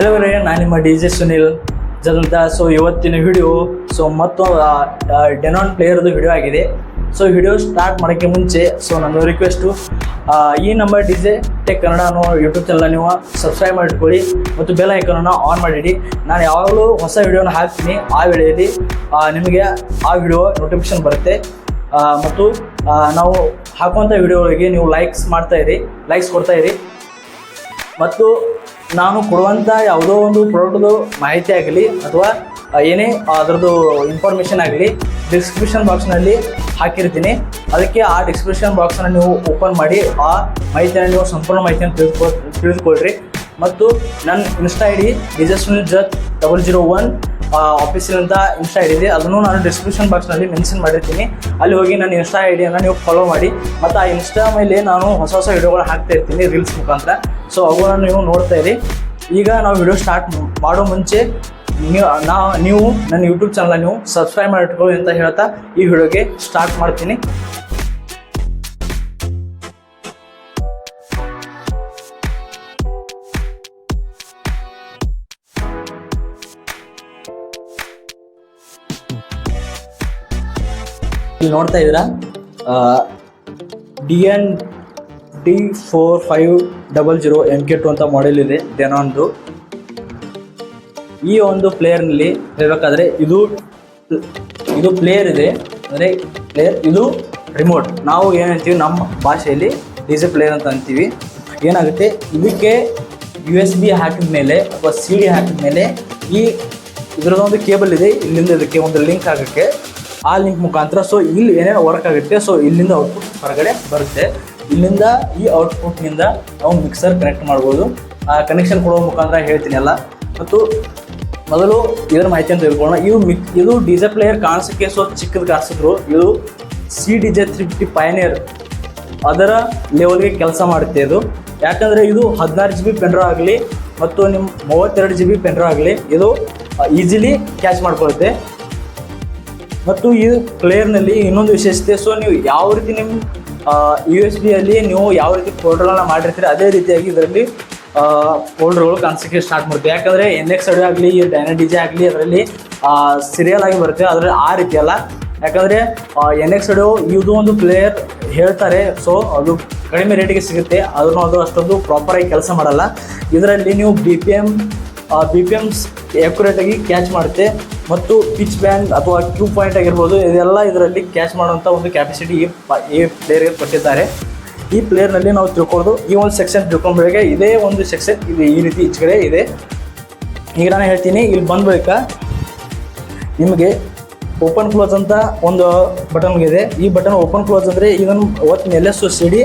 ಕೆಲವರೇ ನಾನು ನಿಮ್ಮ D J Sunil ಜಲ್ದ. ಸೊ ಇವತ್ತಿನ ವಿಡಿಯೋ ಸೊ ಮತ್ತೊಂದು ಡೆನಾನ್ ಪ್ಲೇಯರ್ದು ವಿಡಿಯೋ ಆಗಿದೆ. ಸೊ ವಿಡಿಯೋ ಸ್ಟಾರ್ಟ್ ಮಾಡೋಕ್ಕೆ ಮುಂಚೆ ಸೊ ನನ್ನ ರಿಕ್ವೆಸ್ಟು ಈ number D J tech Kannada ಅನ್ನೋ ಯೂಟ್ಯೂಬ್ ಚಾನಲ್ ನೀವು ಸಬ್ಸ್ಕ್ರೈಬ್ ಮಾಡಿಟ್ಕೊಳ್ಳಿ ಮತ್ತು ಬೆಲ್ ಐಕನನ್ನು ಆನ್ ಮಾಡಿಡಿ. ನಾನು ಯಾವಾಗಲೂ ಹೊಸ ವಿಡಿಯೋನ ಹಾಕ್ತೀನಿ. ಆ ವೇಳೆಯಲ್ಲಿ ನಿಮಗೆ ಆ ವಿಡಿಯೋ ನೋಟಿಫಿಕೇಶನ್ ಬರುತ್ತೆ. ಮತ್ತು ನಾವು ಹಾಕುವಂಥ ವಿಡಿಯೋಗಳಿಗೆ ನೀವು ಲೈಕ್ಸ್ ಮಾಡ್ತಾ ಲೈಕ್ಸ್ ಕೊಡ್ತಾ ಮತ್ತು ನಾನು ಕೊಡುವಂಥ ಯಾವುದೋ ಒಂದು ಪ್ರಾಡಕ್ಟ್ದು ಮಾಹಿತಿ ಆಗಲಿ ಅಥವಾ ಏನೇ ಅದರದ್ದು ಇನ್ಫಾರ್ಮೇಷನ್ ಆಗಲಿ ಡಿಸ್ಕ್ರಿಪ್ಷನ್ ಬಾಕ್ಸ್ನಲ್ಲಿ ಹಾಕಿರ್ತೀನಿ. ಅದಕ್ಕೆ ಆ ಡಿಸ್ಕ್ರಿಪ್ಷನ್ ಬಾಕ್ಸನ್ನು ನೀವು ಓಪನ್ ಮಾಡಿ, ಆ ಮಾಹಿತಿಯನ್ನು ನೀವು ಸಂಪೂರ್ಣ ಮಾಹಿತಿಯನ್ನು ತಿಳಿದುಕೊ, ತಿಳಿದುಕೊಳ್ರಿ. ಮತ್ತು ನನ್ನ insta I D DJ Sunil Jath double zero one official ಅಂತ ಇನ್ಸ್ಟಾ ಐ ಇದೆ. ಅದನ್ನು ನಾನು ಡಿಸ್ಕ್ರಿಪ್ಷನ್ ಬಾಕ್ಸ್ನಲ್ಲಿ ಮೆನ್ಷನ್ ಮಾಡಿರ್ತೀನಿ. ಅಲ್ಲಿ ಹೋಗಿ ನನ್ನ ಇನ್ಸ್ಟಾ ಐ ಡಿಯನ್ನು ನೀವು ಫಾಲೋ ಮಾಡಿ. ಮತ್ತು ಆ ಇನ್ಸ್ಟಾ ಮೇಲೆ ನಾನು ಹೊಸ ಹೊಸ ವಿಡಿಯೋಗಳು ಹಾಕ್ತಾ ಇರ್ತೀನಿ ರೀಲ್ಸ್ ಮುಖಾಂತರ. ಸೊ ಅವುಗಳನ್ನು ನೀವು ನೋಡ್ತಾ ಇರಿ. ಈಗ ನಾವು ವಿಡಿಯೋ ಸ್ಟಾರ್ಟ್ ಮಾಡೋ ಮುಂಚೆ ನೀವು, ನಾ ನೀವು ನನ್ನ ಯೂಟ್ಯೂಬ್ ಚಾನಲ್ ನೀವು ಸಬ್ಸ್ಕ್ರೈಬ್ ಮಾಡಿಟ್ಕೊಳ್ಳಿ ಅಂತ ಹೇಳ್ತಾ ಈ ವಿಡಿಯೋಗೆ ಸ್ಟಾರ್ಟ್ ಮಾಡ್ತೀನಿ. ಇಲ್ಲಿ ನೋಡ್ತಾ ಇದ್ದೀರಾ? D N D four five double zero M K two ಅಂತ ಮಾಡೆಲ್ ಇದೆ ಡೆನಾನ್ದು ಈ ಒಂದು ಪ್ಲೇಯರ್ನಲ್ಲಿ ಹೇಳಬೇಕಾದ್ರೆ ಇದು ಇದು ಪ್ಲೇಯರ್ ಇದೆ, ಅಂದರೆ ಪ್ಲೇಯರ್ ಇದು ರಿಮೋಟ್ ನಾವು ಏನು ಹೇಳ್ತೀವಿ ನಮ್ಮ ಭಾಷೆಯಲ್ಲಿ ಡಿಜೆ ಪ್ಲೇಯರ್ ಅಂತ ಅಂತೀವಿ. ಏನಾಗುತ್ತೆ? ಇದಕ್ಕೆ ಯು ಎಸ್ ಬಿ ಹಾಕಿದ ಮೇಲೆ ಅಥವಾ ಸಿ ಡಿ ಹಾಕಿದ ಮೇಲೆ ಈ ಇದರದೊಂದು ಕೇಬಲ್ ಇದೆ, ಇಲ್ಲಿಂದ ಇದಕ್ಕೆ ಒಂದು ಲಿಂಕ್ ಆಗೋಕ್ಕೆ. ಆ ಲಿಂಕ್ ಮುಖಾಂತರ. ಸೊ ಇಲ್ಲಿ ಏನೇನು ವರ್ಕ್ ಆಗುತ್ತೆ. ಸೊ ಇಲ್ಲಿಂದ ಔಟ್ಪುಟ್ ಹೊರಗಡೆ ಬರುತ್ತೆ. ಇಲ್ಲಿಂದ ಈ ಔಟ್ಪುಟ್ನಿಂದ ನಾವು ಮಿಕ್ಸರ್ ಕನೆಕ್ಟ್ ಮಾಡ್ಬೋದು. ಆ ಕನೆಕ್ಷನ್ ಕೊಡೋ ಮುಖಾಂತರ ಹೇಳ್ತೀನಿ ಎಲ್ಲ ಮತ್ತು ಮೊದಲು ಇದರ ಮಾಹಿತಿಯನ್ನು ತಿಳ್ಕೊಳ್ಳೋಣ. ಇದು ಮಿಕ್ ಇದು ಡಿಜೆ ಪ್ಲೇಯರ್ ಕಾಣಿಸೋಕ್ಕೆ ಸೊ ಚಿಕ್ಕದು ಕಾಣಿಸಿದ್ರು. ಇದು C D J three fifty Pioneer ಅದರ ಲೆವೆಲ್ಗೆ ಕೆಲಸ ಮಾಡುತ್ತೆ ಇದು. ಯಾಕಂದರೆ ಇದು ಹದಿನಾರು ಜಿ ಬಿ ಪೆನ್ಡ್ರೈವ್ ಆಗಲಿ ಮತ್ತು ನಿಮ್ಮ ಮೂವತ್ತೆರಡು ಜಿ ಬಿ ಪೆನ್ಡ್ರೈವ್ ಆಗಲಿ ಇದು ಈಸಿಲಿ ಕ್ಯಾಚ್ ಮಾಡ್ಕೊಳ್ಳುತ್ತೆ ಮತ್ತು ಈ ಪ್ಲೇಯರ್ನಲ್ಲಿ ಇನ್ನೊಂದು ವಿಶೇಷತೆ ಸೊ ನೀವು ಯಾವ ರೀತಿ ನಿಮ್ಮ ಯು ಎಸ್ ಬಿಯಲ್ಲಿ ನೀವು ಯಾವ ರೀತಿ ಫೋಲ್ಡರ್ಗಳನ್ನ ಮಾಡಿರ್ತೀರಿ, ಅದೇ ರೀತಿಯಾಗಿ ಇದರಲ್ಲಿ ಫೋಲ್ಡರ್ಗಳು ಕಾಣಿಸೋಕ್ಕೆ ಸ್ಟಾರ್ಟ್ ಮಾಡ್ತೀವಿ ಯಾಕಂದರೆ ಎನ್ ಎಕ್ಸ್ ಅಡಿ ಆಗಲಿ ಡೈನ ಡಿ ಜೆ ಆಗಲಿ, ಅದರಲ್ಲಿ ಸೀರಿಯಲ್ ಆಗಿ ಬರುತ್ತೆ. ಅದರಲ್ಲಿ ಆ ರೀತಿ ಅಲ್ಲ. ಯಾಕಂದರೆ ಎನ್ ಎಕ್ಸ್ ಅಡಿಯೋ ಇದು ಒಂದು ಪ್ಲೇಯರ್ ಹೇಳ್ತಾರೆ ಸೊ ಅದು ಕಡಿಮೆ ರೇಟಿಗೆ ಸಿಗುತ್ತೆ. ಅದನ್ನು ಅದು ಅಷ್ಟೊಂದು ಪ್ರಾಪರಾಗಿ ಕೆಲಸ ಮಾಡಲ್ಲ. ಇದರಲ್ಲಿ ನೀವು B P M B P Ms ಆಗಿ ಕ್ಯಾಚ್ ಮಾಡುತ್ತೆ. ಮತ್ತು ಪಿಚ್ ಬ್ಯಾಂಡ್ ಅಥವಾ ಕ್ಯೂ ಪಾಯಿಂಟ್ ಆಗಿರ್ಬೋದು, ಇದೆಲ್ಲ ಇದರಲ್ಲಿ ಕ್ಯಾಚ್ ಮಾಡುವಂಥ ಒಂದು ಕ್ಯಾಪಾಸಿಟಿ ಈ ಈ ಪ್ಲೇಯರ್ಗೆ ಕೊಟ್ಟಿದ್ದಾರೆ. ಈ ಪ್ಲೇಯರ್ನಲ್ಲಿ ನಾವು ತಿಳ್ಕೊಳ್ಳೋದು ಈ ಒಂದು ಸೆಕ್ಷನ್ ತಿಳ್ಕೊಂಡ್ಬೇಕಾಗ ಇದೇ ಒಂದು ಸೆಕ್ಷನ್ ಇದು ಈ ರೀತಿ ಈಚೆಗಡೆ ಇದೆ. ಈಗ ನಾನು ಹೇಳ್ತೀನಿ, ಇಲ್ಲಿ ಬಂದ ಬಳಿಕ ನಿಮಗೆ ಓಪನ್ ಕ್ಲೋಸ್ ಅಂತ ಒಂದು ಬಟನ್ ಇದೆ. ಈ ಬಟನ್ ಓಪನ್ ಕ್ಲೋಸ್ ಅಂದರೆ ಇದನ್ನು ಒತ್ತ ಮೇಲೆ ಸೊ ಸಿಡಿ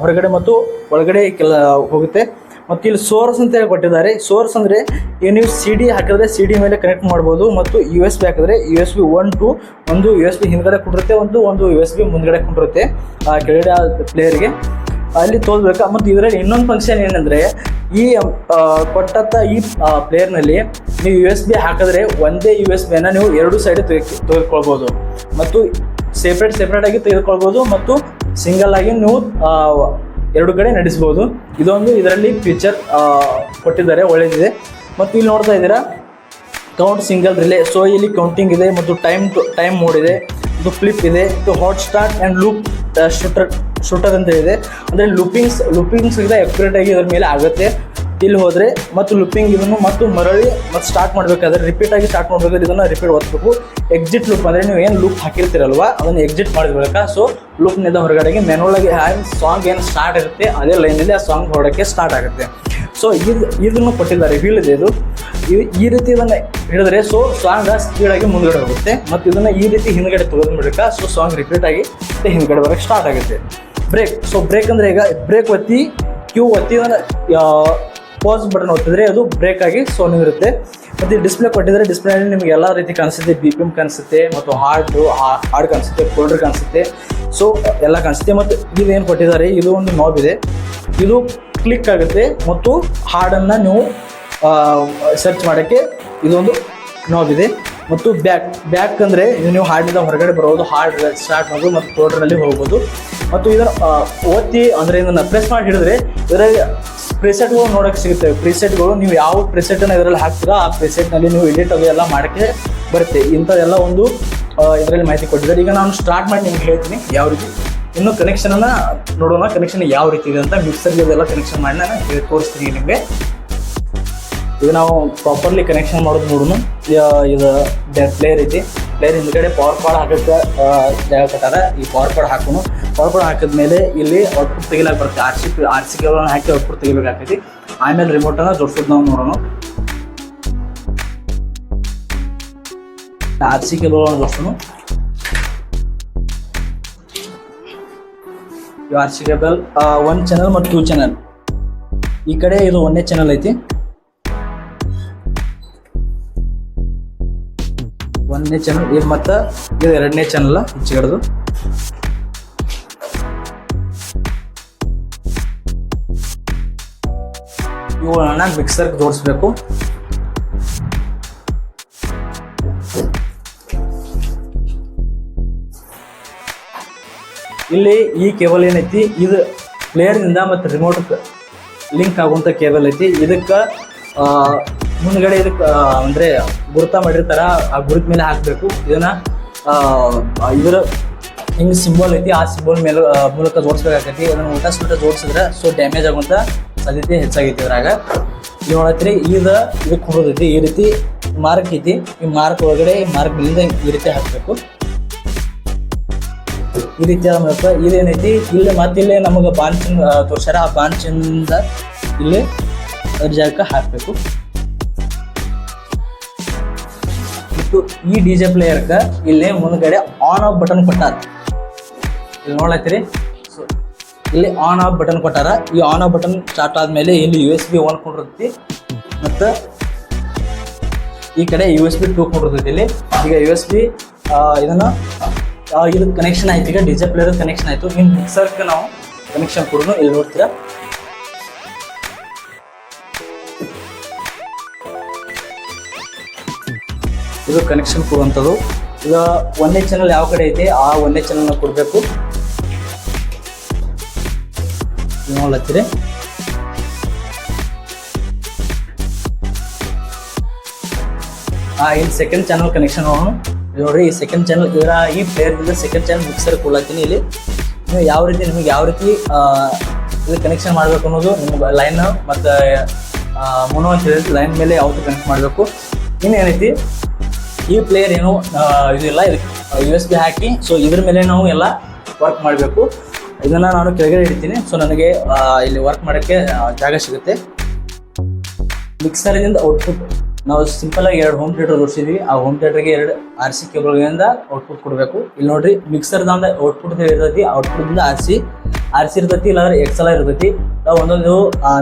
ಹೊರಗಡೆ ಮತ್ತು ಒಳಗಡೆ ಕೆಲ ಹೋಗುತ್ತೆ. ಮತ್ತು ಇಲ್ಲಿ ಸೋರ್ಸ್ ಅಂತ ಹೇಳಿ ಕೊಟ್ಟಿದ್ದಾರೆ. ಸೋರ್ಸ್ ಅಂದರೆ ಈಗ ನೀವು ಸಿ ಡಿ ಹಾಕಿದ್ರೆ ಸಿ ಡಿ ಮೇಲೆ ಕನೆಕ್ಟ್ ಮಾಡ್ಬೋದು ಮತ್ತು ಯು ಎಸ್ ಬಿ ಹಾಕಿದ್ರೆ U S B one two ಒಂದು ಯು ಎಸ್ ಬಿ ಹಿಂದ್ಗಡೆ ಕೊಟ್ಟಿರುತ್ತೆ ಒಂದು ಒಂದು ಯು ಎಸ್ ಬಿ ಮುಂದ್ಗಡೆ ಕೊಟ್ಟಿರುತ್ತೆ ಆ ಕೆಳಗಡೆ ಪ್ಲೇಯರ್ಗೆ ಅಲ್ಲಿ ತೋಲ್ಬೇಕು? ಮತ್ತು ಇದರಲ್ಲಿ ಇನ್ನೊಂದು ಫಂಕ್ಷನ್ ಏನಂದರೆ ಈ ಆ, ಕೊಟ್ಟಂಥ ಈ ಪ್ಲೇಯರ್ನಲ್ಲಿ ನೀವು ಯು ಎಸ್ ಬಿ ಹಾಕಿದ್ರೆ ಒಂದೇ ಯು ಎಸ್ ಬಿಯನ್ನು ನೀವು ಎರಡು ಸೈಡ್ ತೆಗೆದುಕೊಳ್ಬೋದು. ಮತ್ತು ಸೆಪ್ರೇಟ್ ಸೆಪ್ರೇಟಾಗಿ ತೆಗೆದುಕೊಳ್ಬೋದು ಮತ್ತು ಸಿಂಗಲ್ ಆಗಿ ನೀವು ಆ, ಎರಡು ಕಡೆ ನಡೆಸ್ಬೋದು. ಇದೊಂದು ಇದರಲ್ಲಿ ಫೀಚರ್ ಕೊಟ್ಟಿದ್ದಾರೆ ಒಳ್ಳೆಯದಿದೆ ಮತ್ತು ಇಲ್ಲಿ ನೋಡ್ತಾ ಇದ್ದೀರಾ ಕೌಂಟ್ ಸಿಂಗಲ್ ರಿಲೇ ಸೊ ಇಲ್ಲಿ ಕೌಂಟಿಂಗ್ ಇದೆ, ಮತ್ತು ಟೈಮ್ ಟೈಮ್ ಮೋಡ್ ಇದೆ ಇದು ಫ್ಲಿಪ್ ಇದೆ ಇದು hot start and loop shooter shooter ಅಂತ ಇದೆ. ಅಂದರೆ ಲುಪಿಂಗ್ಸ್ ಲುಪಿಂಗ್ಸ್ ಇದೆ ಆಗಿ ಇದ್ರ ಮೇಲೆ ಆಗುತ್ತೆ. ಇಲ್ಲಿ ಹೋದರೆ ಮತ್ತು ಲುಪಿಂಗ್ ಇದನ್ನು ಮತ್ತು ಮರಳಿ ಮತ್ತು ಸ್ಟಾರ್ಟ್ ಮಾಡಬೇಕಾದ್ರೆ ರಿಪೀಟ್ ಆಗಿ ಸ್ಟಾರ್ಟ್ ಮಾಡಬೇಕಾದ್ರೆ ಇದನ್ನು ರಿಪೀಟ್ ಒತ್ತಬೇಕು ಎಕ್ಸಿಟ್ ಲೂಪ್ ಅಂದರೆ ನೀವು ಏನು ಲೂಪ್ ಹಾಕಿರ್ತೀರಲ್ವ, ಅದನ್ನು ಎಕ್ಸಿಟ್ ಮಾಡಿದ್ಬೇಕಾ ಸೊ ಲೂಪ್ನಿಂದ ಹೊರಗಡೆಗೆ ಮೆನೊಳಗೆ ಹ್ಯಾಂಗ್ ಸಾಂಗ್ ಏನು ಸ್ಟಾರ್ಟ್ ಇರುತ್ತೆ, ಅದೇ ಲೈನಲ್ಲಿ ಆ ಸಾಂಗ್ ಹೊರಡೋಕ್ಕೆ ಸ್ಟಾರ್ಟ್ ಆಗುತ್ತೆ. ಸೊ ಇದು, ಇದನ್ನು ಕೊಟ್ಟಿದ್ದಾರೆ ವೀಲ್ ಇದೆ. ಈ- ರೀತಿ ಇದನ್ನು ಹಿಡಿದ್ರೆ ಸೊ ಸಾಂಗ್ ಸ್ಪೀಡಾಗಿ ಮುಂದ್ಗಡೆ ಹೋಗುತ್ತೆ ಮತ್ತು ಇದನ್ನು ಈ ರೀತಿ ಹಿಂದ್ಗಡೆ ತೆಗೆದುಬಿಡ್ಬೇಕಾ ಸೊ ಸಾಂಗ್ ರಿಪೀಟ್ ಆಗಿ ಮತ್ತೆ ಹಿಂದ್ಗಡೆ ಬರೋಕ್ಕೆ ಸ್ಟಾರ್ಟ್ ಆಗುತ್ತೆ. ಬ್ರೇಕ್ ಸೊ ಬ್ರೇಕ್ ಅಂದರೆ ಈಗ ಬ್ರೇಕ್ ಒತ್ತಿ ಕ್ಯೂ ಒತ್ತಿ ಪಾಸ್ ಬಟನ್ ಒತ್ತಿದ್ರೆ ಅದು ಬ್ರೇಕ್ ಆಗಿ ಸೋನ್ ಇರುತ್ತೆ. ಮತ್ತು ಡಿಸ್ಪ್ಲೇ ಕೊಟ್ಟಿದ್ರೆ ಡಿಸ್ಪ್ಲೇನಲ್ಲಿ ನಿಮಗೆ ಎಲ್ಲ ರೀತಿ ಕಾಣಿಸುತ್ತೆ. ಬಿ ಪಿ ಎಂ ಕಾಣಿಸುತ್ತೆ, ಮತ್ತು ಹಾರ್ಡು ಹಾರ್ಡ್ ಕಾಣಿಸುತ್ತೆ ಫೋಲ್ಡರ್ ಕಾಣಿಸುತ್ತೆ. ಸೊ ಎಲ್ಲ ಕಾಣಿಸುತ್ತೆ. ಮತ್ತು ಏನು ಕೊಟ್ಟಿದ್ದಾರೆ? ಇದು ಒಂದು ನಾಬ್ ಇದೆ. ಇದು ಕ್ಲಿಕ್ ಆಗುತ್ತೆ. ಮತ್ತು ಹಾಡನ್ನು ನೀವು ಸರ್ಚ್ ಮಾಡೋಕ್ಕೆ ಇದೊಂದು ನಾಬ್ ಇದೆ. ಮತ್ತು ಬ್ಯಾಕ್ ಬ್ಯಾಕ್ ಅಂದರೆ ಇದು ನೀವು ಹಾಡಿನಿಂದ ಹೊರಗಡೆ ಬರೋದು. ಹಾರ್ಡ್ ಸ್ಟಾರ್ಟ್ ಮಾಡೋದು ಮತ್ತು ಫೋಲ್ಡರ್ನಲ್ಲಿ ಹೋಗ್ಬೋದು. ಮತ್ತು ಇದನ್ನು ಒತ್ತಿ ಅಂದರೆ ಇದನ್ನು ಪ್ರೆಸ್ ಮಾಡಿ ಹಿಡಿದ್ರೆ ಇದರಲ್ಲಿ ಪ್ರಿಸೆಟ್ಗಳು ನೋಡೋಕೆ ಸಿಗುತ್ತೆ. ಪ್ರಿಸೆಟ್ಗಳು ನೀವು ಯಾವ ಪ್ರಿಸೆಟನ್ನು ಇದರಲ್ಲಿ ಹಾಕ್ತೀರಾ, ಆ ಪ್ರಿಸೆಟ್ನಲ್ಲಿ ನೀವು ಎಡಿಟ್ ಅದು ಎಲ್ಲ ಮಾಡೋಕ್ಕೆ ಬರುತ್ತೆ. ಇಂಥದ್ದೆಲ್ಲ ಒಂದು ಇದರಲ್ಲಿ ಮಾಹಿತಿ ಕೊಟ್ಟಿದ್ದಾರೆ. ಈಗ ನಾನು ಸ್ಟಾರ್ಟ್ ಮಾಡಿ ನಿಮ್ಗೆ ಹೇಳ್ತೀನಿ ಯಾವ ರೀತಿ. ಇನ್ನು ಕನೆಕ್ಷನನ್ನು ನೋಡೋಣ. ಕನೆಕ್ಷನ್ ಯಾವ ರೀತಿ ಇದೆ ಅಂತ ಮಿಕ್ಸರ್ಗೆ ಅದೆಲ್ಲ ಕನೆಕ್ಷನ್ ಮಾಡಿ ನಾನು ಹೇಳಿ, ತೋರಿಸ್ತೀನಿ ನಿಮಗೆ. ಈಗ ನಾವು ಪ್ರಾಪರ್ಲಿ ಕನೆಕ್ಷನ್ ಮಾಡೋದು ನೋಡೋಣ. ಇದು ಪ್ಲೇಯರ್ ಐತಿ. ಪ್ಲೇಯರ್ ಹಿಂದ್ಗಡೆ ಪವರ್ ಕಾರ್ಡ್ ಹಾಕಕ್ಕೆ ಜಾಗ ಕೊಟ್ಟಾರ. ಈ ಪವರ್ ಕಾರ್ಡ್ ಹಾಕೋನು. ಪವರ್ ಕಾರ್ಡ್ ಹಾಕಿದ್ಮೇಲೆ ಇಲ್ಲಿ ಔಟ್ಪುಟ್ ತೆಗಿಲಾಕ ಬರುತ್ತೆ. R C R C cable ಹಾಕಿ ಔಟ್ಪುಟ್ ತೆಗಿಬೇಕಾಗ್ತೈತಿ ಆಮೇಲೆ ರಿಮೋಟನ್ನು ಜೋಡಿಸೋದು ನಾವು ನೋಡೋಣ. R C cable ಜೋಡ್ಸೋನು. R C cable one channel ಮತ್ತು ಟೂ ಚಾನಲ್ ಈ ಕಡೆ ಇದು ಒಂದೇ ಚಾನಲ್ ಐತಿ. ಒಂದನೇ ಚಾನಲ್ ಇದು ಮತ್ತು ಇದು ಎರಡನೇ ಚಾನಲ್ ಹೆಚ್ಚಿಗಡ್ದು. ಇವುಗಳನ್ನ ಮಿಕ್ಸರ್ಗೆ ಜೋಡಿಸ್ಬೇಕು. ಇಲ್ಲಿ ಈ ಕೇಬಲ್ ಏನೈತಿ? ಇದು ಪ್ಲೇಯರ್ನಿಂದ ಮತ್ತು ರಿಮೋಟ್ ಲಿಂಕ್ ಆಗುವಂಥ ಕೇಬಲ್ ಐತಿ. ಇದಕ್ಕೆ ಮುಂದ್ಗಡೆ ಇದಕ್ಕೆ ಅಂದರೆ ಗುರುತ ಮಾಡಿರ್ತಾರ ಆ ಗುರುತ ಮೇಲೆ ಹಾಕಬೇಕು. ಇದನ್ನ ಆ, ಇದರ ಹಿಂಗೆ ಸಿಂಬಲ್ ಐತಿ ಆ ಸಿಂಬಲ್ ಮೇಲೆ ಮೂಲಕ ಜೋಡಿಸ್ಬೇಕಾಗೈತಿ. ಅದನ್ನು ಊಟ ಸೂಟ ಜೋಡಿಸಿದ್ರೆ ಸೊ ಡ್ಯಾಮೇಜ್ ಆಗುವಂಥ ಸಾಧ್ಯತೆ ಹೆಚ್ಚಾಗೈತಿ ಇದ್ರಾಗ. ಇಲ್ಲಿ ನೋಡತ್ರಿ ಇದು ಇದಕ್ಕೆ ಈ ರೀತಿ ಮಾರ್ಕ್ ಐತಿ. ಈ ಮಾರ್ಕ್ ಒಳಗಡೆ ಈ ಮಾರ್ಕ್ ಮೇಲಿಂದ ಈ ರೀತಿ ಹಾಕಬೇಕು. ಈ ರೀತಿ ಮೂಲಕ ಇದೇನೈತಿ ಇಲ್ಲಿ ಮತ್ತಿಲ್ಲಿ ನಮಗೆ ಬಾಂಚಿನ ತೋರ್ಸ್ಯಾರ. ಆ ಬಾಂಚಿಂದ ಇಲ್ಲಿ ಜಾಗಕ್ಕೆ ಹಾಕಬೇಕು. ಮತ್ತು ಈ ಡಿ ಜೆ ಪ್ಲೇಯರ್ಗೆ ಇಲ್ಲಿ ಮುಂದ್ಗಡೆ ಆನ್ ಆಫ್ ಬಟನ್ ಕೊಟ್ಟಾರ. ಇಲ್ಲಿ ನೋಡ್ಲತ್ತೀರಿ? ಸೊ ಇಲ್ಲಿ ಆನ್ ಆಫ್ ಬಟನ್ ಕೊಟ್ಟಾರ. ಈ ಆನ್ ಆಫ್ ಬಟನ್ ಸ್ಟಾರ್ಟ್ ಆದ್ಮೇಲೆ ಇಲ್ಲಿ ಯು ಎಸ್ ಬಿ ಒನ್ ಕೊಂಡಿರ್ತಿ ಮತ್ತು ಈ ಕಡೆ ಯು ಎಸ್ ಬಿ ಟೂ ಕೊಂಡಿರ್ತೈತಿ ಇಲ್ಲಿ. ಈಗ ಯು ಎಸ್ ಬಿ ಇದನ್ನ ಇದು ಕನೆಕ್ಷನ್ ಆಯ್ತು. ಈಗ ಡಿಜೆ ಪ್ಲೇಯರ್ ಕನೆಕ್ಷನ್ ಆಯ್ತು. ಇನ್ನು ಮಿಕ್ಸರ್ಗೆ ನಾವು ಕನೆಕ್ಷನ್ ಕೊಡೋದು ಇಲ್ಲಿ ನೋಡ್ತೀರಾ? ಇದು ಕನೆಕ್ಷನ್ ಕೊಡುವಂಥದ್ದು. ಈಗ ಒಂದೇ ಚಾನಲ್ ಯಾವ ಕಡೆ ಐತೆ, ಆ ಒಂದೇ ಚಾನಲ್ನ ಕೊಡಬೇಕು. ನೋಡ್ಲತ್ತೀರಿ. ಆ, ಇಲ್ಲಿ ಸೆಕೆಂಡ್ ಚಾನಲ್ ಕನೆಕ್ಷನ್ ಅವನು ನೋಡ್ರಿ, ಈ ಸೆಕೆಂಡ್ ಚಾನಲ್ ಇದರ ಈ ಪ್ಲೇಯರ್ದಿಂದ ಸೆಕೆಂಡ್ ಚಾನಲ್ ಮಿಕ್ಸರ್ ಕೊಡ್ಲತ್ತೀನಿ ಇಲ್ಲಿ. ನೀವು ಯಾವ ರೀತಿ, ನಿಮಗೆ ಯಾವ ರೀತಿ ಇದು ಕನೆಕ್ಷನ್ ಮಾಡಬೇಕು ಅನ್ನೋದು ನಿಮ್ಗೆ ಲೈನ್ ಮತ್ತು ಮೊನೋ ಅಂತ ಲೈನ್ ಮೇಲೆ ಯಾವತ್ತು ಕನೆಕ್ಟ್ ಮಾಡಬೇಕು. ಇನ್ನೇನೈತಿ? ಈ ಪ್ಲೇಯರ್ ಏನು ಇದು ಇಲ್ಲ ಯು ಎಸ್ ಬಿ ಹಾಕಿ ಸೊ ಇದ್ರ ಮೇಲೆ ನಾವು ಎಲ್ಲ ವರ್ಕ್ ಮಾಡಬೇಕು. ಇದನ್ನು ನಾನು ಕೆಳಗಡೆ ಇಡ್ತೀನಿ ಸೊ ನನಗೆ ಇಲ್ಲಿ ವರ್ಕ್ ಮಾಡೋಕ್ಕೆ ಜಾಗ ಸಿಗುತ್ತೆ. ಮಿಕ್ಸರ್ದಿಂದ ಔಟ್ಪುಟ್ ನಾವು ಸಿಂಪಲ್ ಆಗಿ ಎರಡು ಹೋಮ್ ಥಿಯೇಟರ್ ತೋರಿಸಿದ್ವಿ. ಆ ಹೋಮ್ ಥಿಯೇಟರ್ಗೆ ಎರಡು ಆರ್ ಸಿ ಕೇಬಲ್ಗಳಿಂದ ಔಟ್ಪುಟ್ ಕೊಡಬೇಕು. ಇಲ್ಲಿ ನೋಡ್ರಿ ಮಿಕ್ಸರ್ದಾಂದ ಔಟ್ಪುಟ್ ಇರ್ತೈತಿ ಔಟ್ಪುಟ್ದಿಂದ ಆರ್ ಸಿ ಆರ್ ಸಿ ಇರ್ತೈತಿ, ಇಲ್ಲಾಂದ್ರೆ ಎಕ್ಸಲ್ ಇರ್ತೈತಿ. ನಾವು ಒಂದೊಂದು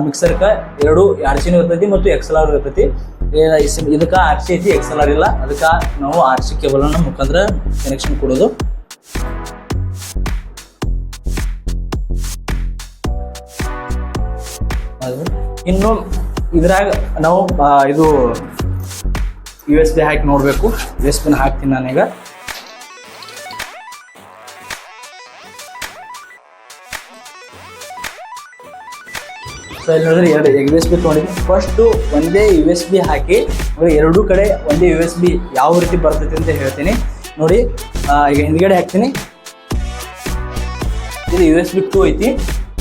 ಮಿಕ್ಸರ್ಗೆ ಎರಡು ಆರ್ ಸಿನೂ ಇರ್ತೈತಿ ಮತ್ತು ಎಕ್ಸಲ್ ಆರ್ ಇರ್ತೈತಿ. ಇದಕ್ಕೆ ಆರ್ ಸಿ ಐತಿ ಎಕ್ಸಲ್ ಆರ್ ಇಲ್ಲ. ಅದಕ್ಕೆ ನಾವು ಆರ್ ಸಿ ಕೇಬಲನ್ನು ಮುಖಾಂತರ ಕನೆಕ್ಷನ್ ಕೊಡೋದು. ಇನ್ನು ಇದ್ರಾಗ ನಾವು ಇದು ಯು ಎಸ್ ಬಿ ಹಾಕಿ ನೋಡಬೇಕು. ಯು ಎಸ್ ಬಿನ ಹಾಕ್ತೀನಿ ನಾನೀಗ. ಸೊ ಇಲ್ಲಿ ನೋಡಿದ್ರೆ ಎರಡು ಯು ಎಸ್ ಬಿ ತೊಗೊಂಡಿದ್ವಿ ಫಸ್ಟು ಒಂದೇ ಯು ಎಸ್ ಬಿ ಹಾಕಿ ಎರಡೂ ಕಡೆ ಒಂದೇ ಯು ಎಸ್ ಬಿ ಯಾವ ರೀತಿ ಬರ್ತೈತೆ ಅಂತ ಹೇಳ್ತೀನಿ. ನೋಡಿ ಈಗ ಹಿಂದ್ಗಡೆ ಹಾಕ್ತೀನಿ. ಇದು ಯು ಎಸ್ ಬಿ ಟೂ ಐತಿ.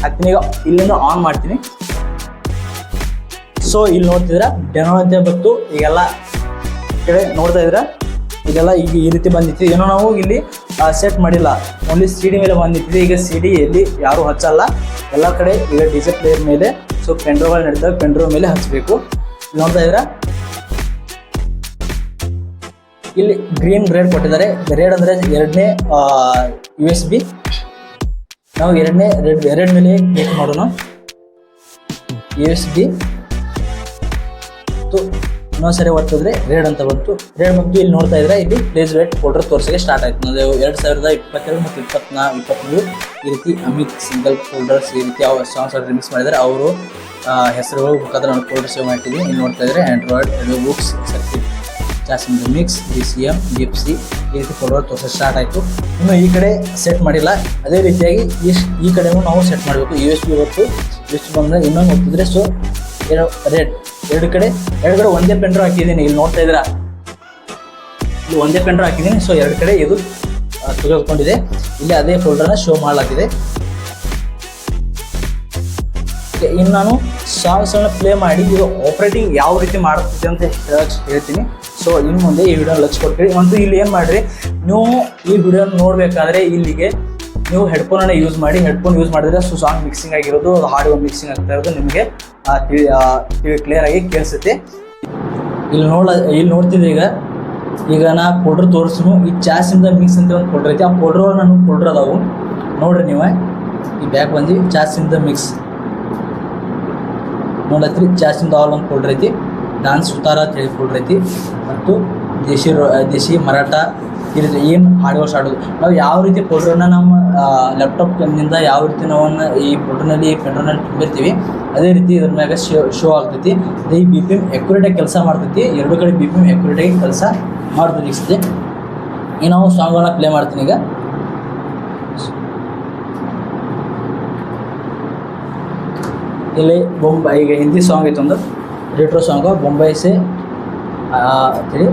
ಹಾಕ್ತೀನಿ, ಈಗ ಇಲ್ಲಿಂದ ಆನ್ ಮಾಡ್ತೀನಿ. ಸೊ ಇಲ್ಲಿ ನೋಡ್ತಿದ್ರೆ ಡೆನೋ ಅಂತ ಬಂತು. ಈಗೆಲ್ಲ ಕಡೆ ನೋಡ್ತಾ ಇದ್ರೆ ಇದೆಲ್ಲ ಈಗ ಈ ರೀತಿ ಬಂದಿತ್ತು. ಏನೋ ನಾವು ಇಲ್ಲಿ ಸೆಟ್ ಮಾಡಿಲ್ಲ. ಓನ್ಲಿ ಸಿ ಡಿ ಮೇಲೆ ಬಂದಿತ್ತು ಈಗ ಸಿ ಡಿ ಎಲ್ಲಿ ಯಾರು ಹಚ್ಚಲ್ಲ. ಎಲ್ಲ ಕಡೆ ಈಗ ಡಿಜೆ ಪ್ಲೇಯರ್ ಮೇಲೆ ಸೊ ಪೆಂಡ್ರೋಗಳು ನಡೀತವೆ. ಪೆಂಡ್ರೋ ಮೇಲೆ ಹಚ್ಚಬೇಕು. ನೋಡ್ತಾ ಇದ್ರ ಇಲ್ಲಿ ಗ್ರೀನ್ ರೇಡ್ ಕೊಟ್ಟಿದ್ದಾರೆ. ರೇಡ್ ಅಂದ್ರೆ ಎರಡನೇ ಯು ಎಸ್ ಬಿ ನಾವು ಎರಡನೇ ರೆಡ್ ಎರಡು ಮೇಲೆ ಕ್ಲಿಕ್ ಮಾಡೋಣ. ಯು ಎಸ್ ಬಿ ಮತ್ತು ಇನ್ನೊಂದ್ಸರಿ ಒತ್ತಿದ್ರೆ ರೇಡ್ ಅಂತ ಬಂತು. ರೇಡ್ ಬಂತು ಇಲ್ಲಿ ನೋಡ್ತಾ ಇದ್ರೆ ಇಲ್ಲಿ ಪ್ಲೇಸ್ ರೇಟ್ ಫೋಲ್ಡರ್ ತೋರಿಸಕ್ಕೆ ಸ್ಟಾರ್ಟ್ ಆಯ್ತು. ಅಂದ್ರೆ ಎರಡು ಸಾವಿರದ ಇಪ್ಪತ್ತೆರಡು ಮತ್ತು ಇಪ್ಪತ್ನಾ ಇಪ್ಪತ್ತ್ಮೂರು ಈ ರೀತಿ ಅಮಿತ್ ಸಿಂಗಲ್ ಫೋಲ್ಡರ್ಸ್ ಈ ರೀತಿ ಯಾವ ಸಾಂಗ್ಸ್ ರಿಮಿಕ್ಸ್ ಮಾಡಿದ್ರೆ ಅವರು ಹೆಸರುಗಳು ಮುಖಾಂತರ ನಾನು ಫೋಲ್ಡರ್ ಸೇವ್ ಮಾಡ್ತೀವಿ ಇಲ್ಲಿ ನೋಡ್ತಾ ಇದ್ರೆ ಆಂಡ್ರಾಯ್ಡ್ ಎಲ್ಲೋ books circuit jasmine remix D C M gypsy ಈ ರೀತಿ ಫೋಲ್ಡರ್ ತೋರಿಸಿ ಸ್ಟಾರ್ಟ್ ಆಯಿತು. ಇನ್ನು ಈ ಕಡೆ ಸೆಟ್ ಮಾಡಿಲ್ಲ. ಅದೇ ರೀತಿಯಾಗಿ ಈ ಈ ಕಡೆನೂ ನಾವು ಸೆಟ್ ಮಾಡಬೇಕು. ಯು ಎಸ್ ಬಿ ಹೊತ್ತು. ಯು ಎಸ್ ಬಿ ಬಂದರೆ ಇನ್ನೊಂದು ಒತ್ತಿದ್ರೆ ಸೊ ಏನೋ ರೆಡ್ ಎರಡು ಕಡೆ ಎರಡು ಕಡೆ ಒಂದೇ ಪೆಂಡ್ರು ಹಾಕಿದ್ದೀನಿ. ಇಲ್ಲಿ ನೋಡ್ತಾ ಇದ್ದೀರಾ? ಇಲ್ಲಿ ಒಂದೇ ಪೆಂಡ್ರು ಹಾಕಿದ್ದೀನಿ. ಸೊ ಎರಡು ಕಡೆ ಇದು ತೆಗೆದುಕೊಂಡಿದೆ. ಇಲ್ಲಿ ಅದೇ ಫೋಲ್ಡರ್ನ ಶೋ ಮಾಡಲಾಗಿದೆ. ಇನ್ನು ನಾನು ಸಾಂಗ್ಸ್ಗಳನ್ನ ಪ್ಲೇ ಮಾಡಿ ಇದು ಆಪ್ರೇಟಿಂಗ್ ಯಾವ ರೀತಿ ಮಾಡುತ್ತಿದೆ ಅಂತ ಹೇಳ್ತೀನಿ. ಸೊ ಇನ್ನು ಮುಂದೆ ಈ ವಿಡಿಯೋ ಲಕ್ಷ ಕೊಟ್ಟಿರಿ ಮತ್ತು ಇಲ್ಲಿ ಏನು ಮಾಡಿರಿ, ನೀವು ಈ ವಿಡಿಯೋ ನೋಡಬೇಕಾದ್ರೆ ಇಲ್ಲಿಗೆ ನೀವು ಹೆಡ್ಫೋನನ್ನು ಯೂಸ್ ಮಾಡಿ ಹೆಡ್ಫೋನ್ ಯೂಸ್ ಮಾಡಿದ್ರೆ ಸೊ ಸಾಂಗ್ ಮಿಕ್ಸಿಂಗ್ ಆಗಿರೋದು ಹಾಡಿಯೋ ಮಿಕ್ಸಿಂಗ್ ಆಗ್ತಾ ಇರೋದು ನಿಮಗೆ ಕ್ಲಿಯರ್ ಆಗಿ ಕೇಳಿಸುತ್ತೆ. ಇಲ್ಲಿ ನೋಡ ಇಲ್ಲಿ ನೋಡ್ತಿದ್ದೆ ಈಗ. ಈಗ ನಾ ಪೌಡ್ರ್ ತೋರಿಸ್ನು, ಈ ಚಾಸಿಂದ ಮಿಕ್ಸ್ ಅಂತ ಒಂದು ಪೌಡ್ರ್ ಐತಿ. ಆ ಪೌಡ್ರ್ ನಾನು ಪೌಡ್ರ್ ಅದಾವು. ನೋಡ್ರಿ ನೀವು. ಈ ಬ್ಯಾಗ್ ಬಂದು ಚಾಸಿಂದ ಮಿಕ್ಸ್ ನೋಡತ್ರಿ ಚಾಸಿಂದ ಆಲ್ ಒಂದು ಪೌಡ್ರ್ ಐತಿ. ಡಾನ್ಸ್ ಸುತಾರ ಅಂತ ಹೇಳಿ ಪೌಡ್ರ್ ಐತಿ. ಮತ್ತು ದೇಶಿ ದೇಶಿ ಮರಾಠ ಈ ರೀತಿ ಏನು ಹಾಡುಗಳು ಹಾಡೋದು ನಾವು ಯಾವ ರೀತಿ ಪೌಡ್ರನ್ನ ನಮ್ಮ ಲ್ಯಾಪ್ಟಾಪ್ನಿಂದ ಯಾವ ರೀತಿ ನಾವು ಈ ಪೌಡ್ರ್ನಲ್ಲಿ ಪೆಂಡ್ರಲ್ಲಿ ತುಂಬಿರ್ತೀವಿ, ಅದೇ ರೀತಿ ಇದ್ರ ಮ್ಯಾಗ ಶೋ ಶೋ ಆಗ್ತೈತಿ. ಈ ಬಿ ಪಿ ಎಂ ಆಗಿ ಕೆಲಸ ಮಾಡ್ತೈತಿ. ಎರಡು ಕಡೆ ಬಿ ಪಿ ಎಂ ಆಗಿ ಕೆಲಸ ಮಾಡ್ತಿರಿಸ್ತೈತಿ ಈಗ ನಾವು ಸಾಂಗ್ಗಳನ್ನ ಪ್ಲೇ ಮಾಡ್ತೀನಿ ಈಗ. ಇಲ್ಲಿ ಬೊಂಬೈ ಈಗ ಹಿಂದಿ ಸಾಂಗ್ ಇತ್ತು ಒಂದು. ರೆಟ್ರೋ ಸಾಂಗು ಬೊಂಬೈ ಸೆ ಅಂತೇಳಿ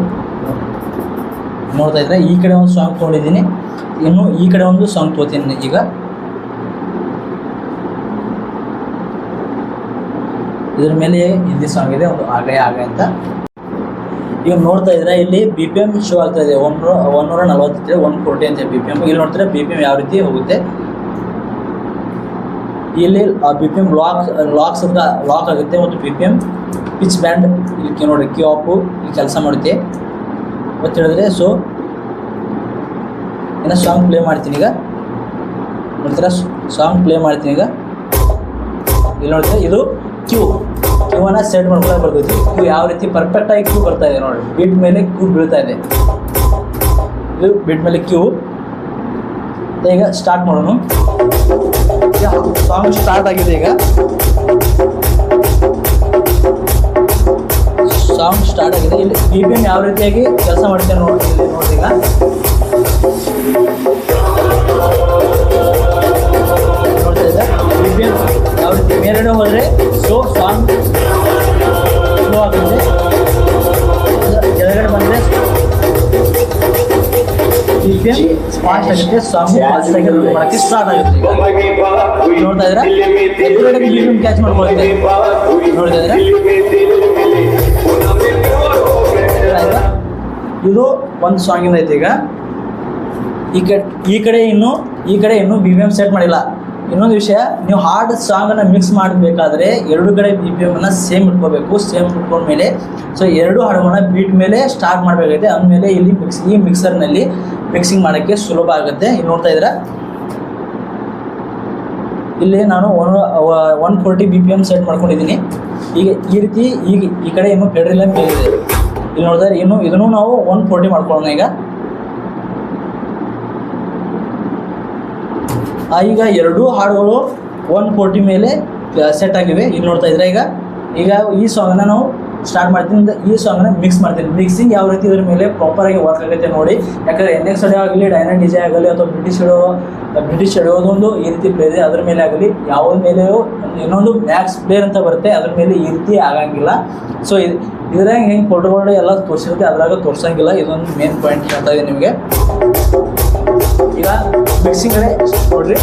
ನೋಡ್ತಾ ಇದ್ರೆ ಈ ಕಡೆ ಒಂದು ಸಾಂಗ್ ತೊಗೊಂಡಿದ್ದೀನಿ. ಇನ್ನು ಈ ಕಡೆ ಒಂದು ಸಾಂಗ್ ತೊಗೋತೀನಿ ಈಗ ಇದ್ರ ಮೇಲೆ ಹಿಂದಿ ಸಾಂಗ್ ಇದೆ, ಒಂದು ಆಗೇ ಆಗೇ ಅಂತ. ಈಗ ನೋಡ್ತಾ ಇದ್ರೆ ಇಲ್ಲಿ ಬಿ ಪಿ ಎಂ ಶೋ ಆಗ್ತಾ ಇದೆ. ಒಂದೂರ ಒಂದೂರ ನಲವತ್ತಿದೆ ಒನ್ ಫೋರ್ಟಿ ಅಂತ ಬಿ ಪಿ ಎಂ ಇಲ್ಲಿ ನೋಡ್ತಾರೆ ಬಿ ಪಿ ಎಂ ಯಾವ ರೀತಿ ಹೋಗುತ್ತೆ. ಇಲ್ಲಿ B P M lock locks ಅಂತ ಲಾಕ್ ಆಗುತ್ತೆ. ಮತ್ತು B P M pitch band ಇಲ್ಲಿ ನೋಡಿ ಕ್ಯೂ ಆಪು ಇಲ್ಲಿ ಕೆಲಸ ಮಾಡುತ್ತೆ. ಮತ್ತು ಹೇಳಿದ್ರೆ ಸೊ ಇನ್ನು ಸಾಂಗ್ ಪ್ಲೇ ಮಾಡ್ತೀನಿ ಈಗ. ನೋಡ್ತೀರ? ಸಾಂಗ್ ಪ್ಲೇ ಮಾಡ್ತೀನಿ ಈಗ. ಇಲ್ಲಿ ನೋಡ್ತೀರ? ಇದು ಕ್ಯೂ ಕ್ಯೂನ ಸೆಟ್ ಮಾಡ್ಕೊಳ್ಳೋಕೆ ಬರ್ತೈತಿ. ಕ್ಯೂ ಯಾವ ರೀತಿ ಪರ್ಫೆಕ್ಟಾಗಿ ಕ್ಯೂ ಬರ್ತಾ ಇದೆ ನೋಡಿ ಬಿಟ್ ಮೇಲೆ ಕ್ಯೂ ಬೀಳ್ತಾ ಇದೆ. ಇದು ಬಿಟ್ ಮೇಲೆ ಕ್ಯೂ ಈಗ ಸ್ಟಾರ್ಟ್ ಮಾಡೋಣ. ಸಾಂಗ್ ಸ್ಟಾರ್ಟ್ ಆಗಿದೆ ಈಗ. ಸಾಂಗ್ ಸ್ಟಾರ್ಟ್ ಆಗಿದೆ. ಇಲ್ಲಿ ಬಿ ಪಿ ಎಂ ಯಾವ ರೀತಿಯಾಗಿ ಕೆಲಸ ಮಾಡ್ತೇನೆ ನೋಡಿ ಇಲ್ಲಿ ನೋಡಿ ಈಗ. ನೋಡ್ತಾ ಇದ್ದೆ ಬಿ ಪಿ ಎಂ ಯಾವ ಸಾಂಗ್ ಸ್ಲೋ ಆಗುತ್ತೆ. ಕೆಳಗಡೆ ಬಂದರೆ ಬಿ ಪಿ ಎಂ ಫಾಸ್ಟ್ ಆಗುತ್ತೆ ಸಾಂಗ್ ಫಾಸ್ಟ್ ಆಗಿ ಮಾಡೋಕ್ಕೆ ಸ್ಟಾರ್ಟ್ ಆಗುತ್ತೆ ನೋಡ್ತಾ ಇದ್ರೆ? ಬಿ ಪಿ ಎಂ ಕ್ಯಾಚ್ ಮಾಡ್ಕೊಳ್ತೀವಿ ನೋಡ್ತಾ ಇದ್ದೀರಾ ಇದು ಒಂದು ಸಾಂಗಿಂದ ಐತೆ ಈಗ. ಈ ಕಡೆ ಈ ಕಡೆ ಇನ್ನು, ಈ ಕಡೆ ಇನ್ನೂ ಬಿ ಪಿ ಎಂ ಸೆಟ್ ಮಾಡಿಲ್ಲ. ಇನ್ನೊಂದು ವಿಷಯ, ನೀವು ಹಾರ್ಡ್ ಸಾಂಗನ್ನು ಮಿಕ್ಸ್ ಮಾಡಬೇಕಾದ್ರೆ ಎರಡು ಕಡೆ ಬಿ ಪಿ ಎಮನ್ನು ಸೇಮ್ ಇಟ್ಕೋಬೇಕು ಸೇಮ್ ಇಟ್ಕೊಂಡ ಮೇಲೆ. ಸೊ ಎರಡು ಹಾಡುಗಳನ್ನ ಬೀಟ್ ಮೇಲೆ ಸ್ಟಾರ್ಟ್ ಮಾಡಬೇಕಾಗುತ್ತೆ ಅಂದಮೇಲೆ ಇಲ್ಲಿ ಮಿಕ್ಸ್ ಈ ಮಿಕ್ಸರ್ನಲ್ಲಿ ಮಿಕ್ಸಿಂಗ್ ಮಾಡೋಕ್ಕೆ ಸುಲಭ ಆಗುತ್ತೆ. ಇಲ್ಲಿ ನೋಡ್ತಾ ಇದ್ರೆ ಇಲ್ಲಿ ನಾನು one one forty B P M set ಮಾಡ್ಕೊಂಡಿದ್ದೀನಿ. ಈಗ ಈ ರೀತಿ, ಈಗ ಈ ಕಡೆ ಇನ್ನೂ ಪೆಡ್ರಿಲ್ಲ ಮೇಲಿದೆ. ಇಲ್ಲಿ ನೋಡಿದ್ರೆ ಇನ್ನು ಇದನ್ನು ನಾವು ಒನ್ ಫೋರ್ಟಿ ಮಾಡ್ಕೊಳ್ಳೋಣ ಈಗ. ಈಗ ಎರಡೂ ಹಾಡುಗಳು ಒನ್ ಫೋರ್ಟಿ ಮೇಲೆ ಸೆಟ್ ಆಗಿವೆ. ಇಲ್ಲಿ ನೋಡ್ತಾ ಇದ್ರೆ ಈಗ ಈಗ ಈ ಸಾಂಗನ್ನ ನಾವು ಸ್ಟಾರ್ಟ್ ಮಾಡ್ತೀನಿ. ಈ ಸಾಂಗನ್ನ ಮಿಕ್ಸ್ ಮಾಡ್ತೀನಿ. ಮಿಕ್ಸಿಂಗ್ ಯಾವ ರೀತಿ ಇದ್ರ ಮೇಲೆ ಪ್ರಾಪರಾಗಿ ವರ್ಕ್ ಆಗುತ್ತೆ ನೋಡಿ. ಯಾಕಂದರೆ ಎನ್ ಎಕ್ಸ್ ಆಡಿಯೋ ಆಗಲಿ ಡೈನಾ ಡಿಜೆ ಆಗಲಿ, ಅಥವಾ ಬ್ರಿಟಿಷ್ ಇಡೋ ಬ್ರಿಟಿಷ್ ಇಡೋದೊಂದು ಈ ರೀತಿ ಪ್ಲೇ ಇದೆ. ಅದ್ರ ಮೇಲೆ ಆಗಲಿ, ಯಾವ ಮೇಲೆಯೂ ಇನ್ನೊಂದು ಮ್ಯಾಕ್ಸ್ ಪ್ಲೇಯರ್ ಅಂತ ಬರುತ್ತೆ. ಅದ್ರ ಮೇಲೆ ಈ ರೀತಿ ಆಗಂಗಿಲ್ಲ. ಸೊ ಇದ್ರಾಗ ಹೆಂಗೆ ಫೋಟೋಗಳು ಎಲ್ಲ ತೋರಿಸಿರುತ್ತೆ ಅದ್ರಾಗ ತೋರ್ಸಂಗಿಲ್ಲ. ಇದೊಂದು ಮೇನ್ ಪಾಯಿಂಟ್ ಹೇಳ್ತಾ ಇದೆ ನಿಮಗೆ. ಈಗ ಮಿಕ್ಸಿಂಗ್ ಕಡೆ ನೋಡ್ರಿ.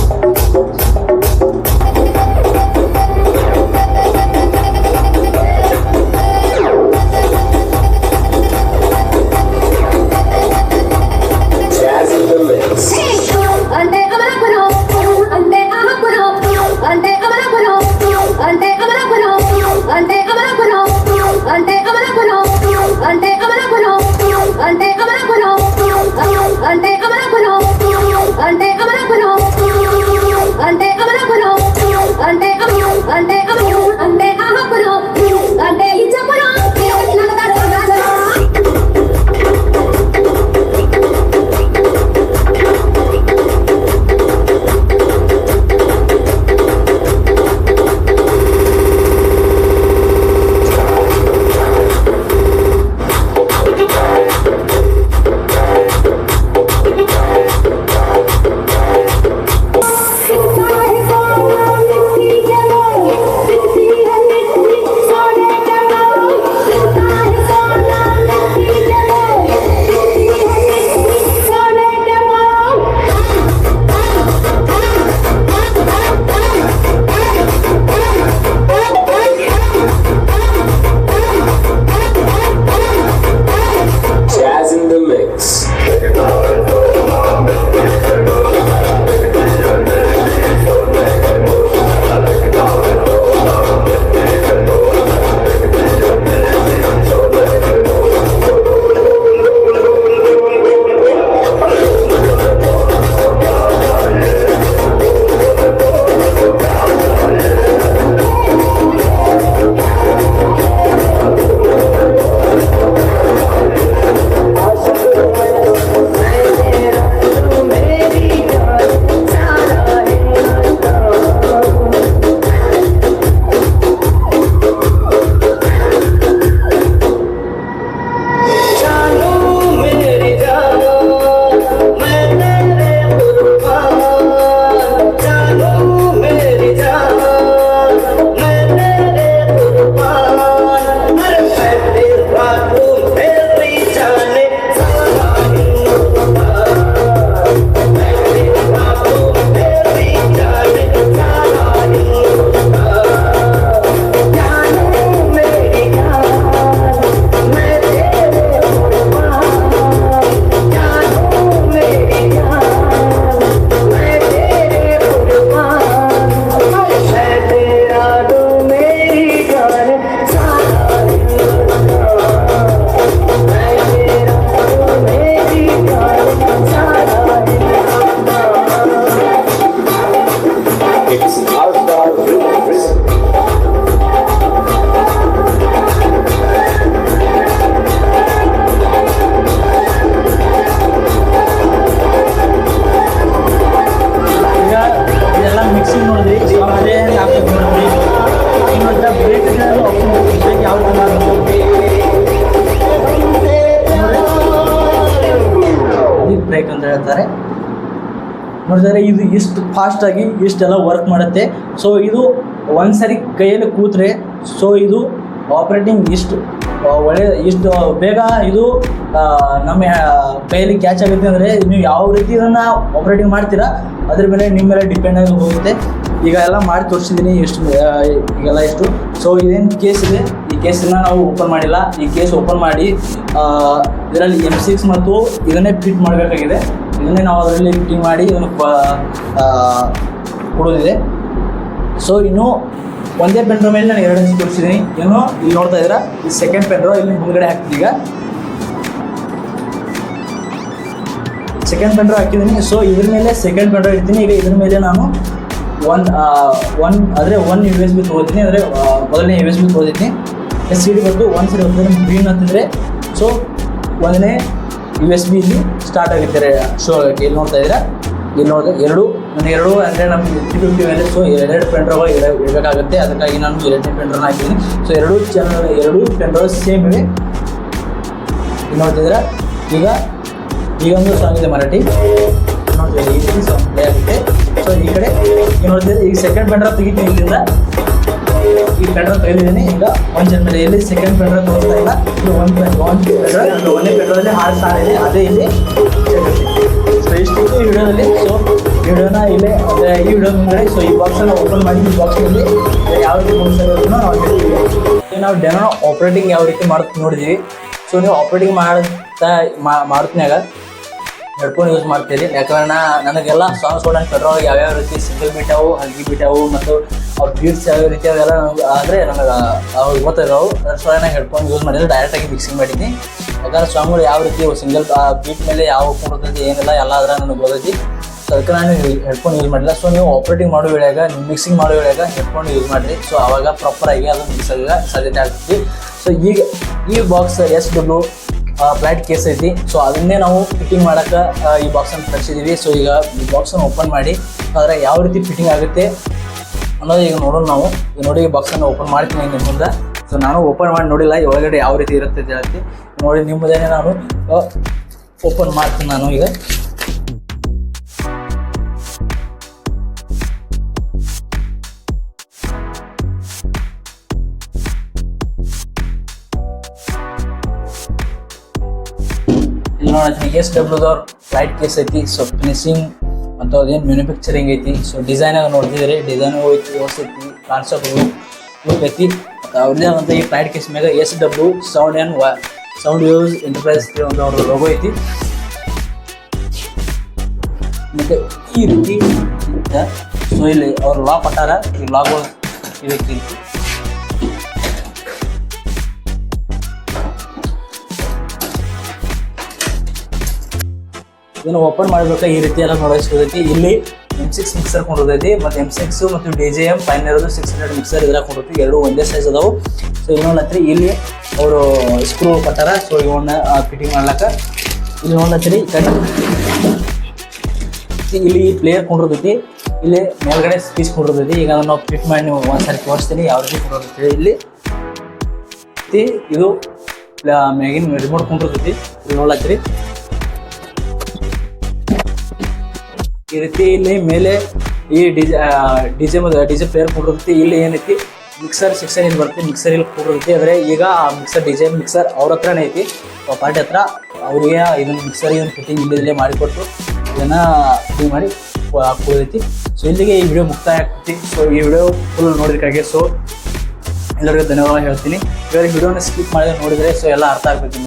ಫಾಸ್ಟಾಗಿ ಇಷ್ಟೆಲ್ಲ ವರ್ಕ್ ಮಾಡುತ್ತೆ. ಸೊ ಇದು ಒಂದ್ಸರಿ ಕೈಯಲ್ಲಿ ಕೂತ್ರೆ ಸೊ ಇದು ಆಪ್ರೇಟಿಂಗ್ ಇಷ್ಟು ಒಳ್ಳೆ ಇಷ್ಟು ಬೇಗ ಇದು ನಮ್ಮ ಕೈಯಲ್ಲಿ ಕ್ಯಾಚ್ ಆಗುತ್ತೆ ಅಂದರೆ ನೀವು ಯಾವ ರೀತಿ ಇದನ್ನು ಆಪ್ರೇಟಿಂಗ್ ಮಾಡ್ತೀರಾ, ಅದ್ರ ಮೇಲೆ ನಿಮ್ಮ ಮೇಲೆ ಡಿಪೆಂಡ್ ಆಗಿ ಹೋಗುತ್ತೆ. ಈಗ ಎಲ್ಲ ಮಾಡಿ ತೋರಿಸಿದ್ದೀನಿ ಇಷ್ಟು ಈಗೆಲ್ಲ ಇಷ್ಟು. ಸೊ ಇದೇನು ಕೇಸ್ ಇದೆ? ಈ ಕೇಸನ್ನ ನಾವು ಓಪನ್ ಮಾಡಿಲ್ಲ. ಈ ಕೇಸ್ ಓಪನ್ ಮಾಡಿ ಇದರಲ್ಲಿ ಎಂ ಸಿಕ್ಸ್ ಮತ್ತು ಇದನ್ನೇ ಫಿಟ್ ಮಾಡಬೇಕಾಗಿದೆ. ಇದನ್ನೇ ನಾವು ಅದರಲ್ಲಿ ಫಿಟ್ಟಿಂಗ್ ಮಾಡಿ ಇದನ್ನು ಕೊಡೋದಿದೆ. ಸೊ ಇನ್ನು ಒಂದೇ ಪೆನ್ಡ್ರೋ ಮೇಲೆ ನಾನು ಎರಡು ತೋರಿಸಿದ್ದೀನಿ ಇನ್ನು ಇಲ್ಲಿ ನೋಡ್ತಾ ಇದ್ದೀರಾ, ಈ ಸೆಕೆಂಡ್ ಪೆನ್ಡ್ರೋ ಇಲ್ಲಿ ಮುಂದ್ಗಡೆ ಹಾಕ್ತೀನಿ ಈಗ. ಸೆಕೆಂಡ್ ಪೆನ್ಡ್ರೋ ಹಾಕಿದ್ದೀನಿ ಸೊ ಇದ್ರ ಮೇಲೆ ಸೆಕೆಂಡ್ ಪೆನ್ಡ್ರೋ ಇಡ್ತೀನಿ. ಈಗ ಇದ್ರ ಮೇಲೆ ನಾನು ಒನ್ ಒನ್ ಅಂದರೆ ಒನ್ ಯು ಎಸ್ ಬಿ ತೊಗೋತೀನಿ ಅಂದರೆ ಮೊದಲನೇ ಯು ಎಸ್ ಬಿ ತೊಗೋತೀನಿ ಎಸ್ ಸಿ ಡಿ ಬಂದು ಒಂದು ಸರಿ ಹೋಗ್ತಾರೆ ಗ್ರೀನ್ ಅಂತಂದರೆ ಸೊ ಒಂದನೇ ಯು ಎಸ್ ಬಿ ಇಲ್ಲಿ ಸ್ಟಾರ್ಟ್ ಆಗುತ್ತೆ ಶೋ ಇಲ್ಲಿ ನೋಡ್ತಾ ಇದ್ದೀರಾ? ಇಲ್ಲಿ ನೋಡಿದ್ರೆ ಎರಡು ನಾನು ಎರಡು ಅಂದರೆ ನಮ್ಗೆ ಫಿಫ್ಟಿ ಫಿಫ್ಟಿ ಮೇಲೆ ಸೊ ಎರಡು ಪೆಂಡ್ರವ ಇಡಬೇಕಾಗುತ್ತೆ ಅದಕ್ಕಾಗಿ ನಾನು ಎರಡನೇ ಪೆಂಡ್ರನ್ನ ಹಾಕಿದ್ದೀನಿ. ಸೊ ಎರಡು ಚಾನಲ್ ಎರಡು ಪೆಂಡ್ರವ ಸೇಮ್ ಇವೆ. ಇಲ್ಲಿ ನೋಡ್ತಿದ್ದೀರಾ ಈಗ ಈಗ ಒಂದು ಸಾಂಗ್ ಇದೆ ಮರಾಠಿ. ನೋಡ್ತೀವಿ ಈ ಸಾಂಗ್ ಪ್ಲೇ ಆಗುತ್ತೆ. ಸೊ ಈ ಕಡೆ ನೋಡ್ತಿದ್ರೆ ಈಗ ಸೆಕೆಂಡ್ ಪೆಂಡ್ರ ತೆಗಿತೀನಿ ಇಲ್ಲಿಂದ. ಈ ಪೆಟ್ರೋಲ್ ತೆಗೆದಿದ್ದೀನಿ ಈಗ ಒಂದು ಜನ ಮೇಲೆ ಎಲ್ಲಿ ಸೆಕೆಂಡ್ ಪೆಟ್ರೋಲ್ ತೋರಿಸ್ತಾ ಇಲ್ಲ. ಇದು ಒಂದು ಒಂದು ಪೆಂಡ್ರ ಒಂದೇ ಪೆಟ್ರೋಲಲ್ಲಿ ಸ್ಟಾರ್ಟ್ ಇದೆ. ಅದೇ ಇಲ್ಲಿ ಸೊ ಇಷ್ಟು ಈ ವಿಡಿಯೋದಲ್ಲಿ. ಸೊ ವಿಡಿಯೋನ ಇಲ್ಲೇ, ಅಂದರೆ ಈ ವಿಡಿಯೋ ಮುಂದೆ ಸೊ ಈ ಬಾಕ್ಸನ್ನು ಓಪನ್ ಮಾಡಿ ಈ ಬಾಕ್ಸಲ್ಲಿ ಯಾವ ರೀತಿ ಮುಗಿಸೋದನ್ನು ನಾವು ಹೇಳ್ತೀವಿ ನಾವು ಡೆನೋ ಆಪ್ರೇಟಿಂಗ್ ಯಾವ ರೀತಿ ಮಾಡ್ತೀವಿ ನೋಡಿದ್ವಿ. ಸೊ ನೀವು ಆಪ್ರೇಟಿಂಗ್ ಮಾಡ್ತಾ ಮಾಡ್ತೀನಾಗ ಹೆಡ್ಫೋನ್ ಯೂಸ್ ಮಾಡ್ತೀರಿ. ಯಾಕಂದ್ರೆ ನನಗೆಲ್ಲ ಸಾಂಗ್ಸ್ ಕೂಡ ಪೆಟ್ರೋಲ್ ಯಾವ್ಯಾವ ರೀತಿ ಸಿಂಗಲ್ ಬಿಟ್ಟಾವು ಹಲ್ಗಿ ಬಿಟ್ಟಾವು ಮತ್ತು ಅವ್ರ ಬೀಟ್ಸ್ ಯಾವ ರೀತಿ ಅವೆಲ್ಲ ಅಂದರೆ ನನಗೆ ಅವ್ರು ಗೊತ್ತಿರೋವು ಅದ್ರ ನಾನು ಹೆಡ್ಫೋನ್ ಯೂಸ್ ಮಾಡಿದ್ರೆ ಡೈರೆಕ್ಟಾಗಿ ಮಿಕ್ಸಿಂಗ್ ಮಾಡಿದ್ದೀನಿ ಯಾಕಂದ್ರೆ ಸಾಂಗ್ಗಳು ಯಾವ ರೀತಿ ಸಿಂಗಲ್ ಬೀಟ್ ಮೇಲೆ ಯಾವ ಕೊಡ್ತೈತಿ ಏನಿಲ್ಲ, ಎಲ್ಲ ಅದ್ರ ನನಗೆ ಗೊತ್ತೈತಿ. ಸೊ ಅದಕ್ಕೆ ನಾನು ಹೆಡ್ಫೋನ್ ಯೂಸ್ ಮಾಡಿಲ್ಲ. ಸೊ ನೀವು ಆಪ್ರೇಟಿಂಗ್ ಮಾಡೋ ವೇಳೆಯಾಗ ನೀವು ಮಿಕ್ಸಿಂಗ್ ಮಾಡೋ ವೇಳೆಯಾಗ ಹೆಡ್ಫೋನ್ ಯೂಸ್ ಮಾಡಿರಿ. ಸೊ ಆವಾಗ ಪ್ರಾಪರಾಗಿ ಅದು ಮಿಕ್ಸ್ ಆಗ ಸಾಧ್ಯತೆ ಆಗ್ತೈತಿ. ಸೊ ಈಗ ಈ box S W flight case ಐತಿ. ಸೊ ಅದನ್ನೇ ನಾವು ಫಿಟ್ಟಿಂಗ್ ಮಾಡೋಕೆ ಈ ಬಾಕ್ಸನ್ನು ತರಿಸಿದ್ದೀವಿ ಸೊ ಈಗ ಈ ಬಾಕ್ಸನ್ನು ಓಪನ್ ಮಾಡಿ ಅದರ ಯಾವ ರೀತಿ ಫಿಟ್ಟಿಂಗ್ ಆಗುತ್ತೆ ಅನ್ನೋದು ಈಗ ನೋಡೋಣ ನಾವು. ಈಗ ನೋಡಿ, ಈ ಬಾಕ್ಸನ್ನು ಓಪನ್ ಮಾಡ್ತೀನಿ ನಿಮ್ಮ ಮುಂದೆ. ಸೊ ನಾನು ಓಪನ್ ಮಾಡಿ ನೋಡಿಲ್ಲ ಒಳಗಡೆ ಯಾವ ರೀತಿ ಇರುತ್ತೆ ಹೇಳ್ತೀನಿ ನೋಡಿ ನಿಮ್ಮದೇ ನಾನು ಓಪನ್ ಮಾಡ್ತೀನಿ ನಾನು ಈಗ. ಎಸ್ ಡಬ್ಲ್ಯೂದವ್ರ ಫ್ಲೈಟ್ ಕೇಸ್ ಐತಿ. ಸೊ ಫಿನಿಶಿಂಗ್ ಮತ್ತು ಅದೇನು ಮ್ಯಾನುಫ್ಯಾಕ್ಚರಿಂಗ್ ಐತಿ. ಸೊ ಡಿಸೈನಾಗ ನೋಡ್ತಿದ್ರೆ ಡಿಸೈನ್ ಐತಿ ಐತಿ ಕಾನ್ಸೆಪ್ಟ್ ಲುಕ್ ಐತಿ. ಅವ್ರದ್ದೇ ಆದಂಥ ಈ ಫ್ಲೈಟ್ ಕೇಸ್ ಮ್ಯಾಗ ಎಸ್ ಡಬ್ಲ್ಯೂ ಸೌಂಡ್ ಆ್ಯಂಡ್ ವ ಸೌಂಡ್ ಯೂಸ್ ಎಂಟರ್ಪ್ರೈಸ್ ಒಂದು ಅವ್ರ ಲೋಗೋ ಐತಿ. ಮತ್ತು ಈ ರೀತಿ ಸೊ ಇಲ್ಲಿ ಅವ್ರು ಲಾ ಕೊಟ್ಟಾರ, ಈ ಲಾಗೋ ಇದಕ್ಕೆ ಇದನ್ನು ಓಪನ್ ಮಾಡಬೇಕು ಈ ರೀತಿ ಎಲ್ಲ ನೋಡೋದೈತಿ ಇಲ್ಲಿ ಎಂ ಸಿಕ್ಸ್ ಮಿಕ್ಸರ್ ಕೊಂಡಿರ್ತೈತಿ, ಮತ್ತು ಎಂ ಸಿಕ್ಸ್ ಮತ್ತು ಡಿ ಜೆ ಎಂ ಫೈನ್ ಇರೋದು ಸಿಕ್ಸ್ ಹಂಡ್ರೆಡ್ ಮಿಕ್ಸರ್ ಇದ್ರಾಗ ಕೊಂಡಿರ್ತೀವಿ. ಎರಡು ಒಂದೇ ಸೈಜ್ ಅದಾವು. ಸೊ ಇನ್ನೊಂದು ಇಲ್ಲಿ ಅವರು ಸ್ಕ್ರೂ ಕೊಟ್ಟಾರ ಸೊ ಇವನ್ನ ಫಿಟ್ಟಿಂಗ್ ಮಾಡ್ಲಾಕ. ಇಲ್ಲಿ ಒಂದು ಕಟ್ ಇಲ್ಲಿ ಪ್ಲೇಯರ್ ಕೊಂಡಿರ್ತೈತಿ. ಇಲ್ಲಿ ಮೇಲ್ಗಡೆ ಸ್ಪೀಚ್ ಕೊಂಡಿರ್ತೈತಿ. ಈಗ ನಾವು ಫಿಟ್ ಮಾಡಿ ನೀವು ಒಂದ್ಸರಿ ತೋರಿಸ್ತೀನಿ. ಯಾವ ರೀತಿ ಕೊಂಡಿರ್ತೈತಿ ಇಲ್ಲಿ. ಇದು ಮ್ಯಾಗಿನ ರಿಮೋಟ್ ಕೊಂಡಿರ್ತೈತಿ. ಇಲ್ಲಿ ನೋಡ್ಲತ್ತೀರಿ ಈ ರೀತಿ ಇಲ್ಲಿ ಮೇಲೆ ಈ ಡಿಜೆ ಡಿಜೆ ಡಿಜೆ ಪ್ಲೇಯರ್ ಕೊಟ್ಟಿರುತ್ತೆ. ಇಲ್ಲಿ ಏನೈತಿ? ಮಿಕ್ಸರ್ ಸಿಕ್ಸರ್ ಏನು ಬರುತ್ತೆ. ಮಿಕ್ಸರ್ ಇಲ್ಲಿ ಕೊಟ್ಟಿರುತ್ತೆ. ಆದರೆ ಈಗ ಆ ಮಿಕ್ಸರ್ ಡಿಜೆ ಮಿಕ್ಸರ್ ಅವ್ರ ಹತ್ರನೇ ಐತಿ. ಪಾರ್ಟಿ ಹತ್ರ ಅವ್ರಿಗೆ ಇದನ್ನು ಮಿಕ್ಸರ್ ಇದನ್ನ ಫಿಟ್ಟಿಂಗ್ ಇಲ್ಲಿಂದಲೇ ಮಾಡಿಕೊಟ್ಟು ಇದನ್ನು ಫಿಟ್ಟಿಂಗ್ ಮಾಡಿ ಕೊಡೈತಿ. ಸೊ ಇಲ್ಲಿಗೆ ಈ ವಿಡಿಯೋ ಮುಕ್ತಾಯ ಆಗ್ತೈತಿ. ಸೊ ಈ ವಿಡಿಯೋ ಫುಲ್ ನೋಡಿದಕ್ಕಾಗಿ ಸೊ ಎಲ್ಲರಿಗೂ ಧನ್ಯವಾದ ಹೇಳ್ತೀನಿ. ಇವಾಗ ವಿಡಿಯೋನ ಸ್ಕಿಪ್ ಮಾಡಿದ್ರೆ ನೋಡಿದರೆ ಸೊ ಎಲ್ಲ ಅರ್ಥ ಆಗ್ಬೇಕು